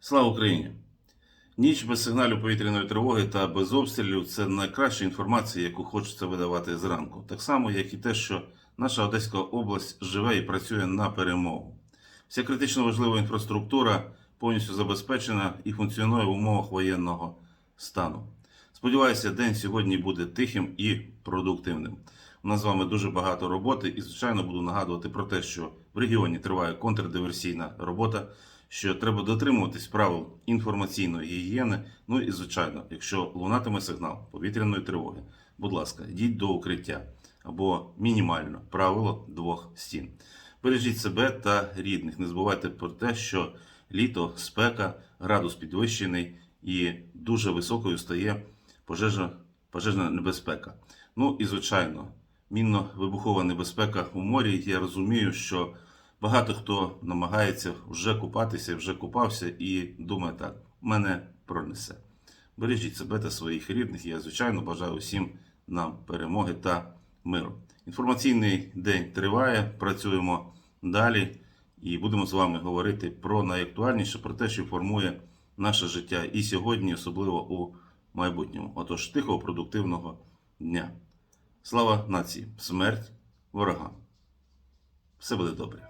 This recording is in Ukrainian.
Слава Україні! Ніч без сигналів повітряної тривоги та без обстрілів це найкраща інформація, яку хочеться видавати зранку. Так само, як і те, що наша Одеська область живе і працює на перемогу. Вся критично важлива інфраструктура повністю забезпечена і функціонує в умовах воєнного стану. Сподіваюся, день сьогодні буде тихим і продуктивним. У нас з вами дуже багато роботи, і звичайно буду нагадувати про те, що в регіоні триває контрдиверсійна робота, що треба дотримуватись правил інформаційної гігієни. Ну і звичайно, якщо лунатиме сигнал повітряної тривоги, будь ласка, йдіть до укриття або мінімально правило двох стін. Бережіть себе та рідних. Не забувайте про те, що літо, спека, градус підвищений і дуже високою стає пожежа, пожежна небезпека. Ну і звичайно, мінно-вибухова небезпека у морі. Я розумію, що багато хто намагається вже купатися, вже купався і думає так, мене пронесе. Бережіть себе та своїх рідних. Я, звичайно, бажаю усім нам перемоги та миру. Інформаційний день триває, працюємо далі і будемо з вами говорити про найактуальніше, про те, що формує наше життя і сьогодні, особливо у майбутньому. Отож, тихого, продуктивного дня. Слава нації! Смерть ворогам! Все буде добре.